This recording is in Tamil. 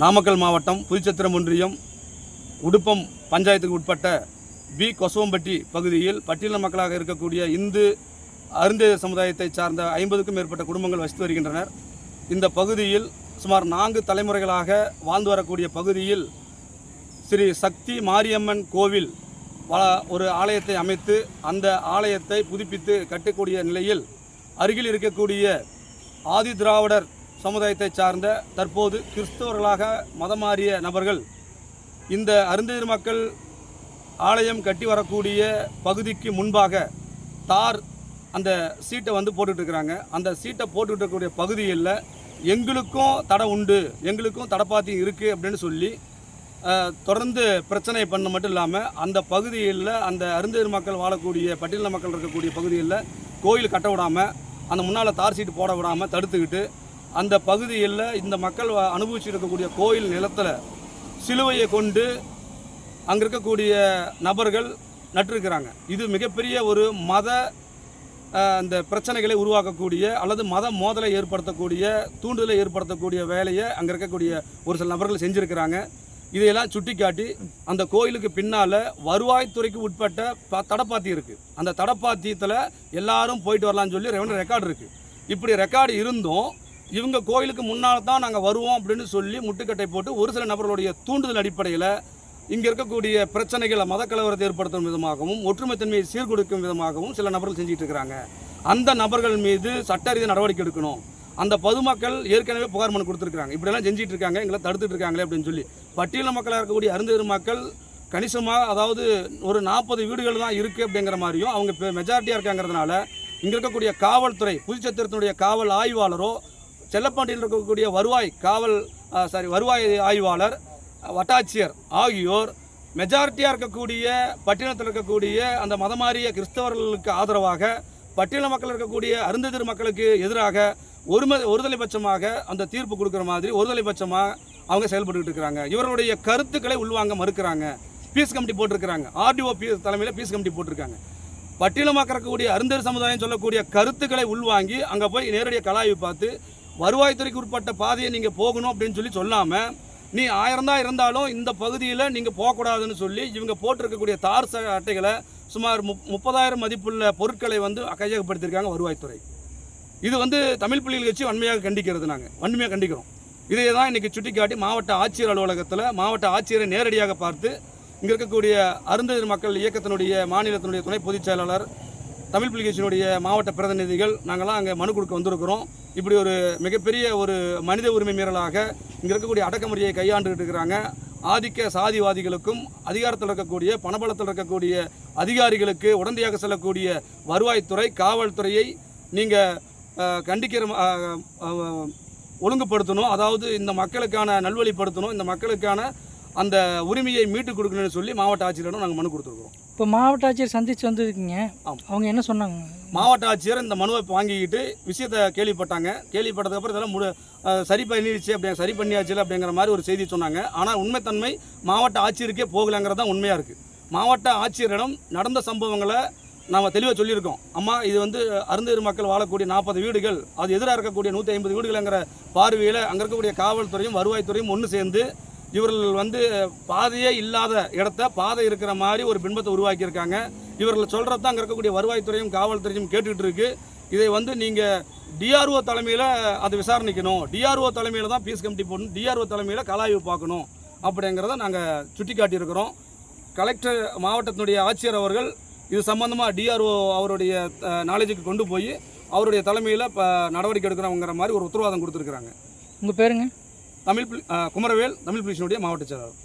நாமக்கல் மாவட்டம் புதுச்சத்திரம் ஒன்றியம் உடுப்பம் பஞ்சாயத்துக்கு உட்பட்ட பி கொசவம்பட்டி பகுதியில் பட்டியல மக்களாக இருக்கக்கூடிய இந்து அருந்த சமுதாயத்தை சார்ந்த ஐம்பதுக்கும் மேற்பட்ட குடும்பங்கள் வசித்து வருகின்றனர். இந்த பகுதியில் சுமார் நான்கு தலைமுறைகளாக வாழ்ந்து வரக்கூடிய பகுதியில் ஸ்ரீ சக்தி மாரியம்மன் கோவில் வ- ஒரு ஆலயத்தை அமைத்து அந்த ஆலயத்தை புதுப்பித்து கட்டக்கூடிய நிலையில் அருகில் இருக்கக்கூடிய ஆதி திராவிடர் சமுதாயத்தை சார்ந்த தற்போது கிறிஸ்தவர்களாக மதம் மாறிய நபர்கள் இந்த அருந்ததிர் மக்கள் ஆலயம் கட்டி வரக்கூடிய பகுதிக்கு முன்பாக தார் அந்த சீட்டை வந்து போட்டுட்ருக்குறாங்க. அந்த சீட்டை போட்டுட்ருக்கக்கூடிய பகுதியில் எங்களுக்கும் தடை உண்டு எங்களுக்கும் தடைப்பாத்தி இருக்குது அப்படின்னு சொல்லி தொடர்ந்து பிரச்சனை பண்ண மட்டும் இல்லாமல் அந்த பகுதியில் அந்த அருந்ததிர் மக்கள் வாழக்கூடிய பட்டியல மக்கள் இருக்கக்கூடிய பகுதியில் கோயில் கட்ட விடாமல் அந்த முன்னால் தார் சீட்டு போட விடாமல் தடுத்துக்கிட்டு அந்த பகுதியில் இந்த மக்கள் வ- இருக்கக்கூடிய கோயில் நிலத்தில் சிலுவையை கொண்டு அங்கே இருக்கக்கூடிய நபர்கள் நட்டிருக்கிறாங்க. இது மிகப்பெரிய ஒரு மத அந்த பிரச்சனைகளை உருவாக்கக்கூடிய அல்லது மத மோதலை ஏற்படுத்தக்கூடிய தூண்டுதலை ஏற்படுத்தக்கூடிய வேலையை அங்கே இருக்கக்கூடிய ஒரு சில நபர்கள் செஞ்சுருக்கிறாங்க. இதையெல்லாம் சுட்டிக்காட்டி அந்த கோயிலுக்கு பின்னால் வருவாய்த்துறைக்கு உட்பட்ட ப தடப்பாத்தி இருக்குது அந்த தடப்பாத்தியத்தில் எல்லாரும் போயிட்டு வரலாம்னு சொல்லி ரெவன்யூ ரெக்கார்டு இருக்குது இப்படி ரெக்கார்டு இருந்தும் இவங்க கோயிலுக்கு முன்னால் தான் நாங்கள் வருவோம் அப்படின்னு சொல்லி முட்டுக்கட்டை போட்டு ஒரு சில நபர்களுடைய தூண்டுதல் அடிப்படையில் இங்கே இருக்கக்கூடிய பிரச்சனைகளை மதக்கலவரத்தை ஏற்படுத்தும் விதமாகவும் ஒற்றுமைத்தன்மையை சீர்கொடுக்கும் விதமாகவும் சில நபர்கள் செஞ்சுட்டு இருக்கிறாங்க அந்த நபர்கள் மீது சட்ட ரீதியாக நடவடிக்கை எடுக்கணும். அந்த பொதுமக்கள் ஏற்கனவே புகார் மனு கொடுத்துருக்காங்க இப்படிலாம் செஞ்சிட்டு இருக்காங்க எங்களை தடுத்துட்டு இருக்காங்களே அப்படின்னு சொல்லி. பட்டியல மக்களாக இருக்கக்கூடிய அருந்தெரு மக்கள் கணிசமாக அதாவது ஒரு நாற்பது வீடுகள் தான் இருக்குது அப்படிங்கிற மாதிரியும் அவங்க இப்போ மெஜாரிட்டியாக இருக்காங்கிறதுனால இங்கே இருக்கக்கூடிய காவல்துறை புதுச்சத்திரத்தினுடைய காவல் ஆய்வாளரோ செல்லப்பாண்டியில் இருக்கக்கூடிய வருவாய் காவல் சாரி வருவாய் ஆய்வாளர் வட்டாட்சியர் ஆகியோர் மெஜாரிட்டியாக இருக்கக்கூடிய பட்டினத்தில் இருக்கக்கூடிய அந்த மதமாறிய கிறிஸ்தவர்களுக்கு ஆதரவாக பட்டியல மக்கள் இருக்கக்கூடிய அருந்ததிர் மக்களுக்கு எதிராக ஒரும ஒருதலை பட்சமாக அந்த தீர்ப்பு கொடுக்குற மாதிரி ஒருதலை பட்சமாக அவங்க செயல்பட்டுக்கிட்டு இருக்கிறாங்க. இவர்களுடைய கருத்துக்களை உள்வாங்க மறுக்கிறாங்க. பீஸ் கமிட்டி போட்டிருக்கிறாங்க. ஆர்டிஓ பீஸ் தலைமையில் பீஸ் கமிட்டி போட்டிருக்காங்க. பட்டியலமாக இருக்கக்கூடிய அருந்தர் சமுதாயம் சொல்லக்கூடிய கருத்துக்களை உள்வாங்கி அங்கே போய் நேரடியாக கலாய்வு பார்த்து வருவாய்த்துறைக்கு உட்பட்ட பாதையை நீங்கள் போகணும் அப்படின்னு சொல்லி சொல்லாமல் நீ ஆயிரம் தான் இருந்தாலும் இந்த பகுதியில் நீங்கள் போகக்கூடாதுன்னு சொல்லி இவங்க போட்டிருக்கக்கூடிய தார் ச அட்டைகளை சுமார் முப் முப்பதாயிரம் மதிப்புள்ள பொருட்களை வந்து கையகப்படுத்தியிருக்காங்க வருவாய்த்துறை. இது வந்து தமிழ் புலிகள் கட்சி வன்மையாக கண்டிக்கிறது நாங்கள் வன்மையாக கண்டிக்கிறோம். இதை தான் இன்றைக்கி சுட்டிக்காட்டி மாவட்ட ஆட்சியர் அலுவலகத்தில் மாவட்ட ஆட்சியரை நேரடியாக பார்த்து இங்கே இருக்கக்கூடிய அருந்ததிர் மக்கள் இயக்கத்தினுடைய மாநிலத்தினுடைய துணை பொதுச் செயலாளர் தமிழ் புலிகேஷனுடைய மாவட்ட பிரதிநிதிகள் நாங்கள்லாம் அங்கே மனு கொடுக்க வந்திருக்கிறோம். இப்படி ஒரு மிகப்பெரிய ஒரு மனித உரிமை மீறலாக இங்கே இருக்கக்கூடிய அடக்குமுறையை கையாண்டுகிட்டு இருக்கிறாங்க. ஆதிக்க சாதிவாதிகளுக்கும் அதிகாரத்தில் இருக்கக்கூடிய பணபலத்தில் இருக்கக்கூடிய அதிகாரிகளுக்கு உடந்தையாக செல்லக்கூடிய வருவாய்த்துறை காவல்துறையை நீங்கள் கண்டிக்கிற ஒழுங்குபடுத்தணும். அதாவது இந்த மக்களுக்கான நல்வழிப்படுத்தணும். இந்த மக்களுக்கான அந்த உரிமையை மீட்டு கொடுக்கணும்னு சொல்லி மாவட்ட ஆட்சியரிடம் நாங்கள் மனு கொடுத்துருக்குறோம். இப்போ மாவட்ட ஆட்சியர் சந்திச்சு வந்திருக்கீங்க. அவங்க என்ன சொன்னாங்க? மாவட்ட ஆட்சியர் இந்த மனுவை வாங்கிக்கிட்டு விஷயத்தை கேள்விப்பட்டாங்க. கேள்விப்பட்டதுக்கப்புறம் இதெல்லாம் அஹ், சரி பண்ணிடுச்சு அப்படி சரி பண்ணியாச்சு அப்படிங்கிற மாதிரி ஒரு செய்தி சொன்னாங்க. ஆனால் உண்மைத்தன்மை மாவட்ட ஆட்சியருக்கே போகலைங்கிறது தான் உண்மையாக இருக்குது மாவட்ட ஆட்சியரிடம் நடந்த சம்பவங்களை நாம் தெளிவாக சொல்லியிருக்கோம். அம்மா இது வந்து அருந்ததிர் மக்கள் வாழக்கூடிய நாற்பது வீடுகள் அது எதிராக இருக்கக்கூடிய நூற்றி ஐம்பது வீடுகள்ங்கிற பார்வையில் அங்கே இருக்கக்கூடிய காவல்துறையும் வருவாய்த்துறையும் ஒன்று சேர்ந்து இவர்கள் வந்து பாதையே இல்லாத இடத்த பாதை இருக்கிற மாதிரி ஒரு பின்பத்தை உருவாக்கியிருக்காங்க. இவர்கள் சொல்கிறது தான் அங்கே இருக்கக்கூடிய வருவாய்த்துறையும் காவல்துறையும் கேட்டுக்கிட்டு இருக்கு. இதை வந்து நீங்கள் டிஆர்ஓ தலைமையில் அது விசாரணைக்கணும். டிஆர்ஓ தலைமையில் தான் பீஸ் கமிட்டி போடணும். டிஆர்ஓ தலைமையில் கலாய்வு பார்க்கணும். அப்படிங்கிறத நாங்கள் சுட்டி காட்டியிருக்கிறோம் கலெக்டர் மாவட்டத்தினுடைய ஆட்சியர் அவர்கள் இது சம்பந்தமாக டிஆர்ஓ அவருடைய நாலேஜுக்கு கொண்டு போய் அவருடைய தலைமையில் இப்போ நடவடிக்கை எடுக்கிறவங்கிற மாதிரி ஒரு உத்தரவாதம் கொடுத்துருக்குறாங்க. உங்கள் பேருங்க? தமிழ் குமரவேல் தமிழ் புலிஷனுடைய மாவட்ட செயலாளர்.